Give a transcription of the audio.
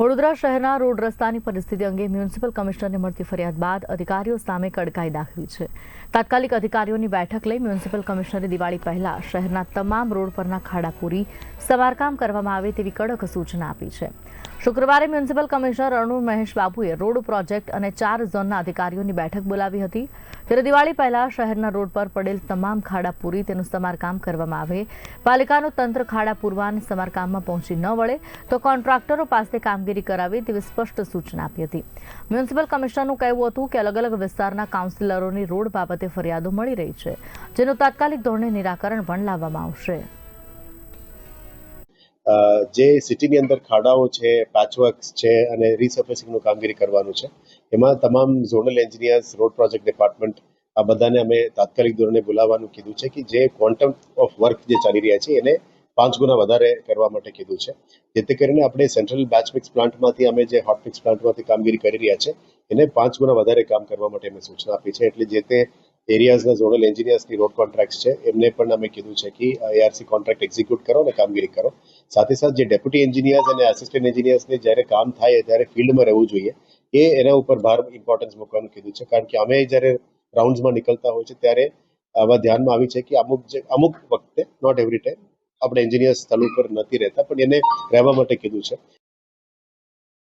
વડોદરા શહેરના રોડ રસ્તાની પરિસ્થિતિ અંગે મ્યુનિસિપલ કમિશનરને મળતી ફરિયાદ બાદ અધિકારીઓ સામે કડકાઈ દાખવી છે. તાત્કાલિક અધિકારીઓની બેઠક લઈ મ્યુનિસિપલ કમિશનરે દિવાળી પહેલા શહેરના તમામ રોડ પરના ખાડા પૂરી, સમારકામ કરવામાં આવે તેવી કડક સૂચના આપી છે. શુક્રવારે મ્યુનિસિપલ કમિશનર અરુણ મહેશ બાબુએ રોડ પ્રોજેક્ટ અને ચાર ઝોનના અધિકારીઓની બેઠક બોલાવી હતી. ત્યારે દિવાળી પહેલા શહેરના રોડ પર પડેલ તમામ ખાડા પૂરી તેનું સમારકામ કરવામાં આવે. પાલિકાનું તંત્ર ખાડા પૂરવા સમારકામમાં પહોંચી ન વળે તો કોન્ટ્રાક્ટરો પાસે કામગીરી કરાવી તેવી સ્પષ્ટ સૂચના આપી હતી. મ્યુનિસિપલ કમિશનરનું કહેવું હતું કે અલગ અલગ વિસ્તારના કાઉન્સિલરોની રોડ બાબતે ફરિયાદો મળી રહી છે, જેનું તાત્કાલિક ધોરણે નિરાકરણ પણ લાવવામાં આવશે. જે સિટીની અંદર ખાડાઓ છે પેચવર્ક્સ છે અને રીસર્ફેસિંગનું કામગીરી કરવાનું છે, એમાં તમામ zonal engineers road project department આ બધાને અમે તાત્કાલિક ધોરણે બોલાવવાનું કીધું છે કે જે ક્વોન્ટમ ઓફ વર્ક જે ચાલી રહ્યા છે, એને પાંચ ગુણા વધારે કરવા માટે કીધું છે. જેથી કરીને આપણે સેન્ટ્રલ બેચ મિક્સ પ્લાન્ટમાંથી અમે જે હોટ મિક્સ પ્લાન્ટમાંથી કામગીરી કરી રહ્યા છે, એને પાંચ ગુણા વધારે કામ કરવા માટે અમે સૂચના આપી છે. એટલે જે તે એરિયાઝના ઝોનલ એન્જિનિયર્સની રોડ કોન્ટ્રાક્ટ છે. એમને પણ અમે કીધું છે કે એઆરસી કોન્ટ્રાક્ટ એક્ઝિક્યુટ કરો અને કામગીરી કરો. સાથે સાથે જે ડેપ્યુટી એન્જિનિયર્સ અને આસિસ્ટન્ટ એન્જિનિયર્સને જ્યારે કામ થાય ત્યારે ફિલ્ડમાં રહેવું જોઈએ. એ એના ઉપર ભાર ઇમ્પોર્ટન્સ મૂકવાનું કીધું છે. કારણ કે અમે જ્યારે રાઉન્ડ્સમાં નીકળતા હોય છે ત્યારે આવા ધ્યાનમાં આવી છે કે અમુક જે, અમુક વખતે નોટ એવરી ટાઈમ આપણે એન્જિનિયર્સ સ્થળ ઉપર નથી રહેતા. પણ એને રહેવા માટે કીધું છે.